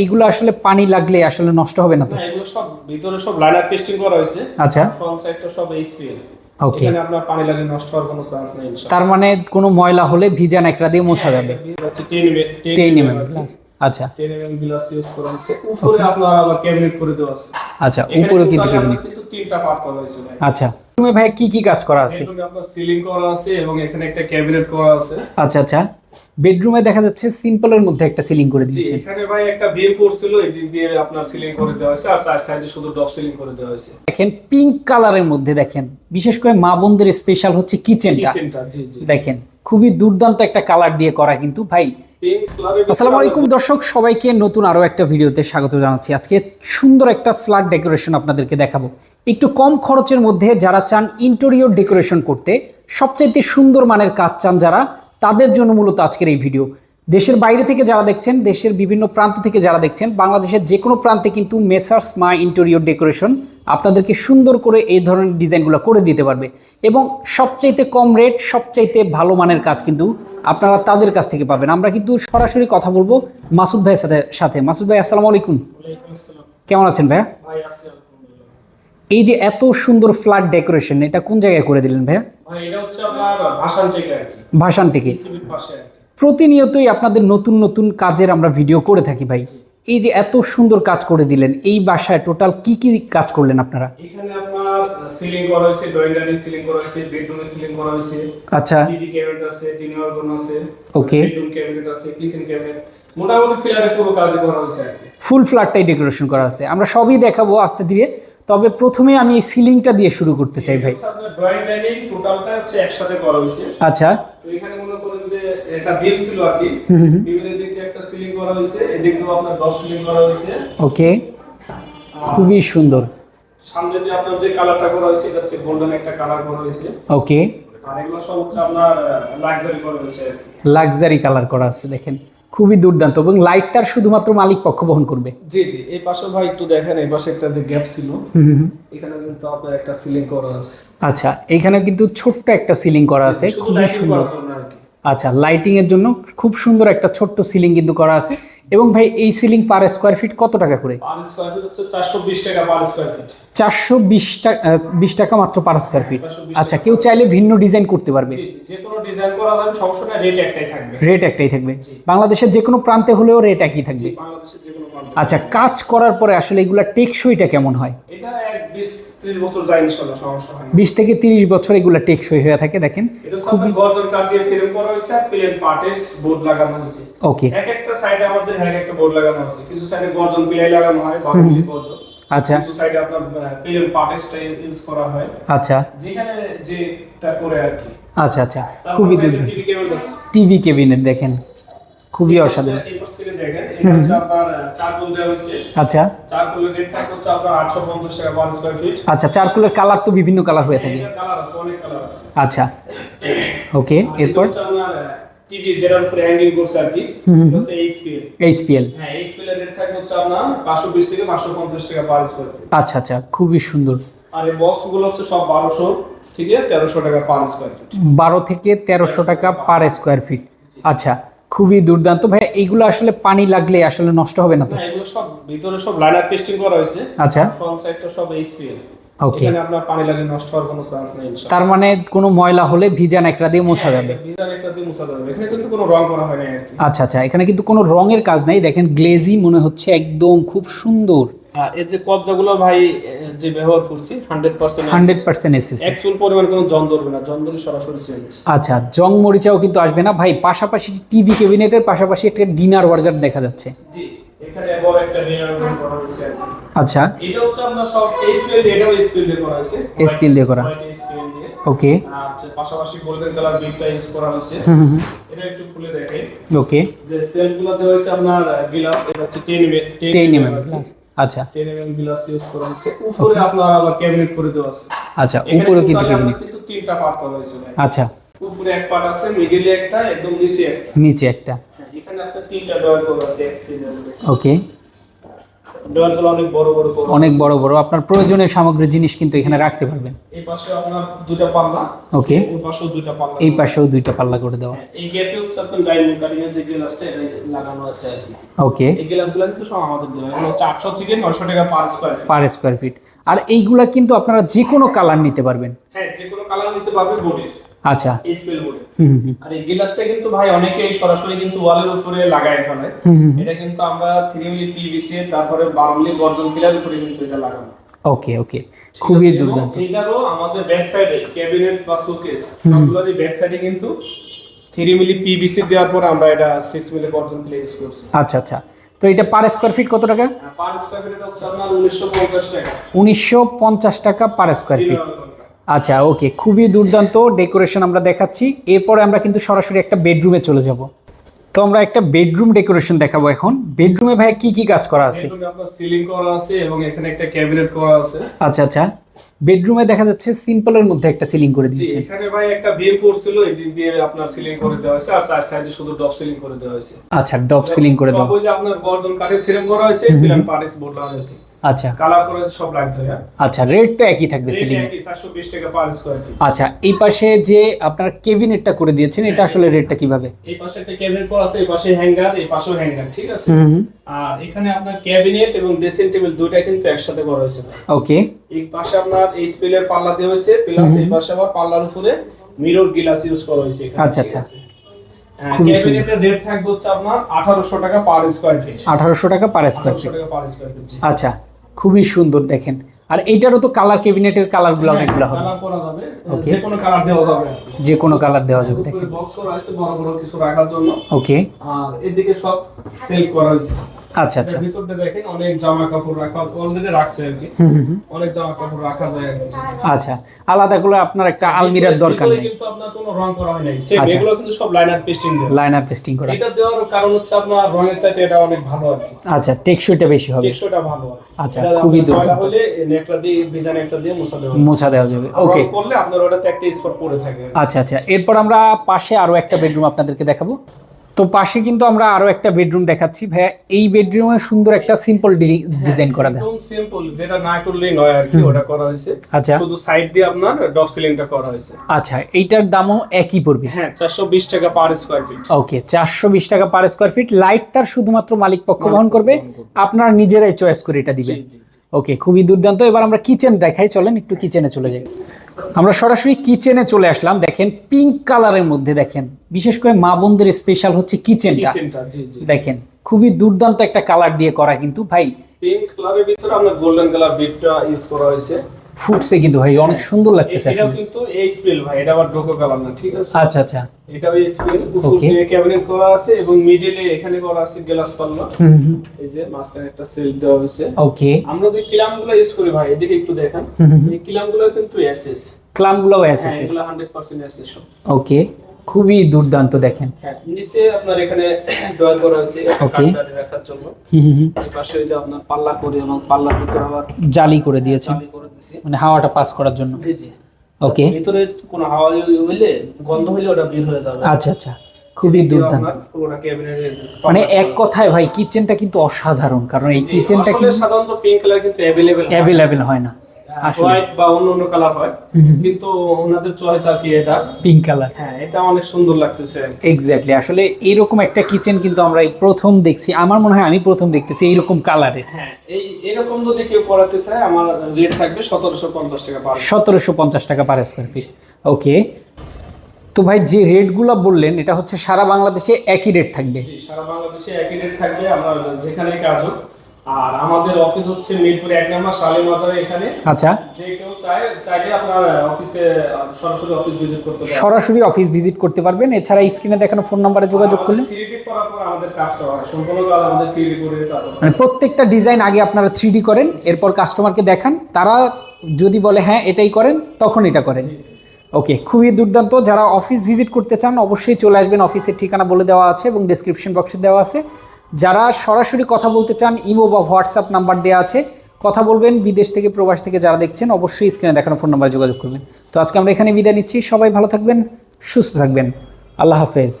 এইগুলো আসলে পানি লাগলে আসলে নষ্ট হবে না তো? এগুলো সব ভিতরে সব লাইনার পেস্টিং করা হয়েছে। আচ্ছা। ফ্রন্ট সাইডটা সব এইচপিএল Okay. এখানে আপনার পানি লাগে নষ্ট হওয়ার কোনো চান্স নেই ইনশাআল্লাহ। তার মানে কোনো ময়লা হলে ভিজা ন্যাকড়া দিয়ে মোছা যাবে? 10 mm টেন এম গ্লাস আচ্ছা। 10 mm গ্লাস ইউজ করা হয়েছে উপরে আপনার আবার ক্যাবিনেট করে দেওয়া আছে। আচ্ছা এখানে উপরে কিন্তু ক্যাবিনেট কিন্তু তিনটা পার্ট করা হয়েছে ভাই। আচ্ছা। তুমি ভাই কি কি কাজ করা আছে? বেডরুমে আপনার সিলিং করা আছে এবং এখানে একটা ক্যাবিনেট করা আছে। আচ্ছা আচ্ছা। বেডরুমে দেখা যাচ্ছে সিম্পলের মধ্যে একটা সিলিং করে দিয়েছে। এখানে ভাই একটা বিল করছিল এই দিক দিয়ে আপনার সিলিং করে দেওয়া হয়েছে আর সাইড সাইডে শুধু ডপ সিলিং করে দেওয়া হয়েছে। দেখেন পিঙ্ক কালারের মধ্যে দেখেন বিশেষ করে মা বোনদের স্পেশাল হচ্ছে কিচেনটা দেখেন খুবই দুর্দান্ত একটা কালার দিয়ে করা কিন্তু ভাই। আসসালামু আলাইকুম দর্শক সবাইকে নতুন আরও একটা ভিডিওতে স্বাগত জানাচ্ছি। আজকে সুন্দর একটা ফ্ল্যাট ডেকোরেশন আপনাদেরকে দেখাবো। একটু কম খরচের মধ্যে যারা চান ইন্টেরিয়র ডেকোরেশন করতে সবচাইতে সুন্দর মানের কাজ চান যারা তাদের জন্য মূলত আজকের এই ভিডিও। দেশের বাইরে থেকে যারা দেখছেন দেশের বিভিন্ন প্রান্ত থেকে যারা দেখছেন বাংলাদেশের যে কোনো প্রান্তে কিন্তু মেসার্স মা ইন্টেরিয়র ডেকোরেশন আপনাদেরকে সুন্দর করে এই ধরনের ডিজাইনগুলো করে দিতে পারবে। এবং সবচাইতে কম রেট সবচাইতে ভালো মানের কাজ কিন্তু আপনারা তাদের কাছ থেকে পাবেন। আমরা কিন্তু সরাসরি কথা বলব মাসুদ ভাইয়ের সাথে সাথে। মাসুদ ভাই আসসালামু আলাইকুম। কেমন আছেন ভাইয়া? এই যে এত সুন্দর ফ্ল্যাট ডেকোরেশন এটা কোন জায়গায় করে দিলেন ভাইয়া? ভাই এটা হচ্ছে আপনার ভাষান থেকে প্রতিনিয়তই আপনাদের নতুন নতুন কাজের আমরা ভিডিও করে থাকি ভাই। এই যে এত সুন্দর কাজ করে দিলেন এই বাসায় টোটাল কি কি কাজ করলেন আপনারা? এখানে আপনার সিলিং করা হয়েছে ড্রয়িং ডাইনিং সিলিং করা হয়েছে বেডরুমে সিলিং করা হয়েছে। আচ্ছা। টিভি ক্যাবিনেট আছে ডিনার রুম আছে Okay. বেডরুম ক্যাবিনেট আছে কিচেন ক্যাবিনেট মোটামুটি ফ্ল্যাটে পুরো কাজ করা হয়েছে ফুল ফ্ল্যাটটাই ডেকোরেশন করা আছে। আমরা সবই দেখাবো আস্তে ধীরে। তবে প্রথমে আমি এই সিলিংটা দিয়ে শুরু করতে চাই ভাই। ড্রয়িং ডাইনিং টোটালটা হচ্ছে একসাথে করা হয়েছে। আচ্ছা। তো এখানে মনে করেন যে এটা বিম ছিল আর কি বিমের দিক একটা সিলিং করা হয়েছে এদিক দিয়েও আপনার দশ সিলিং করা হয়েছে। ওকে। খুবই সুন্দর। সামনে দিয়ে আপনার যে কালারটা করা হয়েছে এটা হচ্ছে গোল্ডেন একটা কালার করা হয়েছে। ওকে। আর এগুলো সব হচ্ছে আপনার লাক্সারি করা হয়েছে। লাক্সারি কালার করা আছে দেখেন। খুবই দুর্দান্ত এবং লাইটটার শুধুমাত্র মালিক পক্ষ বহন করবে। জি জি এই পাশে ভাই একটু দেখেন এই পাশে একটা যে গ্যাপ ছিল এখানে কিন্তু আপনার একটা সিলিং করা আছে। আচ্ছা এখানে কিন্তু ছোট্ট একটা সিলিং করা আছে খুবই সুন্দর। আচ্ছা লাইটিং এর জন্য খুব সুন্দর একটা ছোট্ট সিলিং কিন্তু করা আছে। এবং ভাই এই সিলিং পার স্কোয়ার ফিট কত টাকা করে? পার স্কোয়ার ফিট হচ্ছে চারশো বিশ টাকা পার স্কোয়ার ফিট চারশো বিশ টাকা বিশ টাকা মাত্র পার স্কোয়ার ফিট আচ্ছা কেউ চাইলে ভিন্ন ডিজাইন করতে পারবে। জি জি যে কোনো ডিজাইন করা যাবে সমস্যা রেট একটাই থাকবে। রেট একটাই থাকবে। বাংলাদেশের যে কোনো প্রান্তে হলেও রেট একই থাকবে। আচ্ছা কাজ করার পরে আসলে এগুলা টেকসইটা কেমন হয়? এটা বছর যায় সমস্যা হয় থেকে তিরিশ বছর এগুলা টেকসই হয়ে থাকে দেখেন। এটা হচ্ছে গর্জন কাঠ দিয়ে ফ্রেম করা হয়েছে আর প্লেন পার্টেস বোর্ড লাগানো হয়েছে। ওকে এক একটা সাইডে আমাদের এক একটা বোর্ড লাগানো আছে। কিছু সাইডে গর্জন পিলাই লাগানো হয় গর্জন। আচ্ছা। আপনার প্লেন পার্টেসটা ইউজ করা হয়। আচ্ছা। যেখানে যেটা করে আর কি। আচ্ছা আচ্ছা। খুবই দুর্দান্ত। টিভি কেবিনেট দেখেন। খুবই অসাধারণ। এই পাশ থেকে দেখেন এটা হচ্ছে আপনার চারকোল দেওয়া হয়েছে। আচ্ছা। চারকোলের রেট থাকবে হচ্ছে আপনার আটশো পঞ্চাশ টাকা পার স্কোয়ার ফিট আচ্ছা চারকোলের কালার তো বিভিন্ন কালার হয়ে থাকে। কালার আছে অনেক কালার আছে। আচ্ছা। ওকে এরপর? টিভি যেটার উপরে হ্যাঙ্গিং করছে আর কি হচ্ছে এইচপিএল এইচপিএল হ্যাঁ এইচপিএল এর রেট থাকবে হচ্ছে আপনার পাঁচশো বিশ থেকে পাঁচশো পঞ্চাশ টাকা পার স্কোয়ার ফিট আচ্ছা আচ্ছা খুবই সুন্দর। আর এই বক্স হচ্ছে সব থেকে তেরোশো টাকা পার স্কোয়ার ফিট থেকে তেরোশো টাকা পার স্কোয়ার ফিট আচ্ছা খুবই দুর্দান্ত। ভাই এইগুলো আসলে পানি লাগলে আসলে নষ্ট হবে না তো? এগুলো সব ভিতরে সব লাইনার পেস্টিং করা হয়েছে। আচ্ছা। ফ্রন্ট সাইডটা সব এইচপিএল ওকে এখানে আপনার পানি লাগলে নষ্ট হওয়ার কোনো চান্স নেই ইনশাআল্লাহ। তার মানে কোনো ময়লা হলে ভিজা ন্যাকড়া দিয়ে মোছা যাবে? ভিজা একটা দিয়ে মোছা যাবে। এখানে কিন্তু কোনো রং করা হয় না আর কি। আচ্ছা আচ্ছা এখানে কিন্তু কোনো রঙের কাজ নাই। দেখেন গ্লেজি মনে হচ্ছে একদম খুব সুন্দর। এর যে কবজাগুলো ভাই যে ব্যবহার করছি অ্যাকচুয়াল পরিমাণ কোনো জন ধরবে না জন ধরে সরাসরি চেঞ্জ আচ্ছা জং মরিচাও কিন্তু আসবে না। ভাই পাশাপাশি টিভি ক্যাবিনেটের পাশাপাশি একটা ডিনার ওয়ার্কার দেখা যাচ্ছে। জি এখানে বড় একটা ডিনার রুম করা হয়েছে। আচ্ছা। এটা হচ্ছে সব এইচপিএল এটাও দিয়ে করা হয়েছে। দিয়ে করা। দিয়ে। ওকে পাশাপাশি গোল্ডেন কালার বিটটা ইউজ করা হয়েছে। এটা একটু খুলে দেখে। ওকে যে সেলফগুলো দেওয়া হয়েছে আপনার গ্লাস এটা হচ্ছে 10 এমএম টেন এম গ্লাস আচ্ছা। 10 এমএম গ্লাস ইউজ করা হয়েছে। উপরে আপনার আবার ক্যাবিনেট করে দেওয়া আছে। আচ্ছা উপরে কিন্তু ক্যাবিনেট কিন্তু তিনটা পার্ট করা হয়েছে আচ্ছা। উপরে এক পার্ট আছে মিডলে একটা একদম নিচে একটা। নিচে একটা। হ্যাঁ, এখানে আপনার তিনটা ডয়ার করা আছে এক সিলিন্ডারে ওকে অনেক বড় বড় অনেক বড় বড়। আপনার প্রয়োজনীয় সামগ্রীর জিনিস কিন্তু এখানে রাখতে পারবেন। এই পাশে আপনার দুইটা পাল্লা। Okay. ওই পাশেও দুইটা পাল্লা এই পাশেও দুইটা পাল্লা করে দেওয়া হ্যাঁ, এই গ্যাপে হচ্ছে আপনার কাটিং এর যে গ্লাসটা লাগানো আছে আর কি। ওকে। এই গ্লাসগুলো কিন্তু সব আমাদের দেওয়া এগুলো হচ্ছে আটশো থেকে নশো টাকা per square feet per square feet আর এইগুলা কিন্তু আপনারা যে কোনো কালার নিতে পারবেন। হ্যাঁ যে কোনো কালার নিতে পারবে বডির। আচ্ছা। স্পেল আর এই গ্লাসটা কিন্তু ভাই অনেকেই সরাসরি কিন্তু ওয়ালের উপরে লাগায় ফেলে। এটা কিন্তু আমরা থ্রি মিলি পিভিসি তারপরে বারো মিলি গর্জন ফিলার উপরে কিন্তু এটা লাগানো ওকে ওকে খুবই দুর্দান্ত। এটারও আমাদের ব্যাক সাইডে ক্যাবিনেট বা শোকেস সবগুলোরই ব্যাক সাইডে কিন্তু থ্রি মিলি পিভিসি দেওয়ার পর আমরা এটা সিক্স মিলি গর্জন ফিলে ইউজ করছি। আচ্ছা আচ্ছা। তো এটা পার স্কোয়ার ফিট কত টাকা? পার স্কোয়ার ফিট হচ্ছে আপনার উনিশশো পঞ্চাশ টাকা। উনিশশো পঞ্চাশ টাকা পার স্কোয়ার ফিট আচ্ছা ওকে খুবই দুর্দান্ত ডেকোরেশন আমরা দেখাচ্ছি। এরপরে আমরা কিন্তু সরাসরি একটা বেডরুমে চলে যাব। তো আমরা একটা বেডরুম ডেকোরেশন দেখাবো এখন। বেডরুমে ভাই কি কি কাজ করা আছে? সিলিং করা আছে এবং এখানে একটা ক্যাবিনেট করা আছে। আচ্ছা আচ্ছা। বেডরুমে দেখা যাচ্ছে সিম্পলের মধ্যে একটা সিলিং করে দিয়েছে। এখানে ভাই একটা বিল পড়ছিল এই দিক দিয়ে আপনার সিলিং করে দেওয়া হয়েছে আর চার সাইডে শুধু ডপ সিলিং করে দেওয়া হয়েছে। আচ্ছা ডপ সিলিং করে সব দাও ওই যে আপনার গর্জন কাঠের ফ্রেম করা হয়েছে ফিলাম পার্টিস বোর্ড লাগানো হয়েছে। আচ্ছা। কালার করা সব লাগছে হ্যাঁ? আচ্ছা রেট তো একই থাকবে সিলিং একই 420 টাকা পার স্কয়ার ফিট আচ্ছা এই পাশে যে আপনার কেবিনেটটা করে দিয়েছেন এটা আসলে রেটটা কীভাবে? এই পাশে একটা ক্যাবিনেট করা আছে এই পাশে হ্যাঙ্গার এই পাশেও হ্যাঙ্গার ঠিক আছে? আর এখানে আপনার ক্যাবিনেট এবং ড্রেসিং টেবিল দুইটা কিন্তু একসাথে করা হয়েছে ওকে এই পাশে আপনার এই স্পেলের পাল্লা দেওয়া হয়েছে প্লাস এই পাশে আবার পাল্লার উপরে মিরর গ্লাস ইউজ করা হয়েছে এখানে, আচ্ছা, আচ্ছা। হ্যাঁ, খুবই সুন্দর। রেট থাকবে হচ্ছে আপনার 1800 টাকা পার স্কয়ার ফিট আঠারোশো টাকা পার স্কোয়ার 1800 টাকা পার স্কয়ার ফিট আচ্ছা। খুবই সুন্দর দেখেন। আর এইটারও তো কালার ক্যাবিনেটের কালারগুলো অনেকগুলো হবে। Okay. যে কোনো কালার দেওয়া যাবে। যে কোনো কালার দেওয়া যাবে দেখেন। বক্স করা আছে বড় বড় কিছু রাখার জন্য। ওকে আর এদিকে সব সেল করা হয়েছে। আচ্ছা আচ্ছা। ভিতরটা দেখেন অনেক জামা কাপড় রাখা অলরেডি রাখছে আর কি। অনেক জামা কাপড় রাখা যায় আচ্ছা আলাদা করে আপনার একটা আলমিরার দরকার নেই। কিন্তু আপনার কোনো রং করা হয় নাই। সেম আচ্ছা। এগুলো কিন্তু সব লাইনার পেস্টিং দেওয়া। লাইনার পেস্টিং করা। এটা দেওয়ার কারণ হচ্ছে আপনার রঙের চাইতে এটা অনেক ভালো আর কি। আচ্ছা টেকসইটা বেশি হবে। টেকসইটা ভালো আচ্ছা, খুবই দুর্দান্ত। হলে দিয়ে ডিজাইন একটা দিয়ে মোছা দেওয়া মোছা দেওয়া যাবে ওকে করলে আপনার ওটাতে একটা স্পট পড়ে থাকে আচ্ছা আচ্ছা। এরপর আমরা পাশে আরও একটা বেডরুম আপনাদেরকে দেখাবো। তো পাশে কিন্তু আমরা আরও একটা বেডরুম দেখাচ্ছি। ভাইয়া এই বেডরুমে সুন্দর একটা সিম্পল ডিজাইন করা দেয়। একদম সিম্পল যেটা না করলেই নয় আর কি ওটা করা হয়েছে। আচ্ছা। শুধু সাইড দিয়ে আপনার ডপ সিলিংটা করা হয়েছে। আচ্ছা এইটার দামও একই পড়বে? হ্যাঁ চারশো বিশ টাকা পার স্কোয়ার ফিট ওকে চারশো বিশ টাকা পার স্কোয়ার ফিট লাইট তার শুধুমাত্র মালিক পক্ষ বহন করবে। আপনারা নিজেরাই চয়েস করে এটা দিবেন। ওকে খুবই দুর্দান্ত। এবার আমরা কিচেন দেখাই চলেন একটু কিচেনে চলে যাই। আমরা সরাসরি কিচেনে চলে আসলাম দেখেন পিঙ্ক কালারের মধ্যে দেখেন। বিশেষ করে মা বোনদের স্পেশাল হচ্ছে কিচেনটা। দেখেন খুবই দুর্দান্ত একটা কালার দিয়ে করা কিন্তু ভাই। পিঙ্ক কালারের ভিতরে আমরা গোল্ডেন কালার বিটটা ইউজ করা হয়েছে। ফুটছে কিন্তু ভাই অনেক সুন্দর লাগতেছে এটা কিন্তু এই স্পেল ভাই এটা আবার ডোকো কালার না ঠিক আছে? আচ্ছা আচ্ছা। এটা এই স্পেল উপর দিয়ে ক্যাবিনেট করা আছে এবং মিডলে এখানে করা আছে গ্লাস পাল্লা। হুম হুম। এই যে মাঝখানে একটা সেল দেওয়া হয়েছে। ওকে আমরা যে ক্লামগুলো ইউজ করি ভাই এদিকে একটু দেখেন। এই ক্লামগুলো কিন্তু এসএস ক্লামগুলো এসএস এসেছে এগুলো হান্ড্রেড পার্সেন্ট এসএস ওকে খুবই দুর্দান্ত দেখেন। হ্যাঁ নিচে আপনার এখানে জয়েন করা হয়েছে. কাঠটারি রাখার জন্য। পাশে যে আপনার পাল্লা করে এবং পাল্লার ভিতরে আবার জালি করে করে দিছি মানে হাওয়াটা পাস করার জন্য। জি জি। ওকে ভিতরে কোনো হাওয়া হইলে গন্ধ হইলে ওটা বের হয়ে যাবে। আচ্ছা আচ্ছা। খুবই দুর্দান্ত। মানে এক কথায় ভাই কিচেনটা কিন্তু অসাধারণ কারণ এই কিচেনটা কিন্তু সাধারণত পিঙ্ক কালার কিন্তু অ্যাভেলেবেল অ্যাভেলেবেল হয় না। হোয়াইট বা অন্য অন্য কালার হয়। কিন্তু ওনাদের চয়েস আর কি এটা। পিঙ্ক কালার হ্যাঁ এটা অনেক সুন্দর লাগতেছে এক্স্যাক্টলি আসলে এইরকম একটা কিচেন কিন্তু আমরা এই প্রথম দেখছি। আমার মনে হয় আমি প্রথম দেখতেছি এইরকম কালারের হ্যাঁ এই এরকম যদি কেউ করাতে চায় আমার রেট থাকবে সতেরোশো পঞ্চাশ টাকা পার সতেরোশো পঞ্চাশ টাকা পার স্কোয়ার ফিট ওকে তো ভাই যে রেটগুলো বললেন এটা হচ্ছে সারা বাংলাদেশে একই রেট থাকবে। সারা বাংলাদেশে একই রেট থাকবে আমরা যেখানে কাজ হোক। আর আমাদের অফিস হচ্ছে মিরপুর এক নম্বর শালী মাজারে এখানে। আচ্ছা। যে কেউ চায় চাইলে আপনার অফিসে সরাসরি অফিস ভিজিট করতে পারে সরাসরি অফিস ভিজিট করতে পারবেন। এছাড়া স্ক্রিনে দেখানো ফোন নাম্বারে যোগাযোগ করলে থ্রি ডি করার পর আমাদের কাজ হয়। সম্পূর্ণ কাজ আমাদের থ্রি ডি করে তারপর মানে প্রত্যেকটা ডিজাইন আগে আপনারা থ্রি করেন এরপর কাস্টমারকে দেখান। তারা যদি বলে হ্যাঁ এটাই করেন তখন এটা করেন। ওকে খুবই দুর্দান্ত। যারা অফিস ভিজিট করতে চান অবশ্যই চলে আসবেন। অফিসের ঠিকানা বলে দেওয়া আছে এবং ডিসক্রিপশন বক্সে দেওয়া আছে। যারা সরাসরি কথা বলতে চান, ইমো বা হোয়াটসঅ্যাপ নাম্বার দেওয়া আছে, কথা বলবেন, বিদেশ থেকে, প্রবাস থেকে যারা দেখছেন, অবশ্যই স্ক্রিনে দেখানো ফোন নাম্বারে যোগাযোগ করবেন। তো আজকে আমরা এখানে বিদায় নিচ্ছি, সবাই ভালো থাকবেন, সুস্থ থাকবেন। আল্লাহ হাফেজ।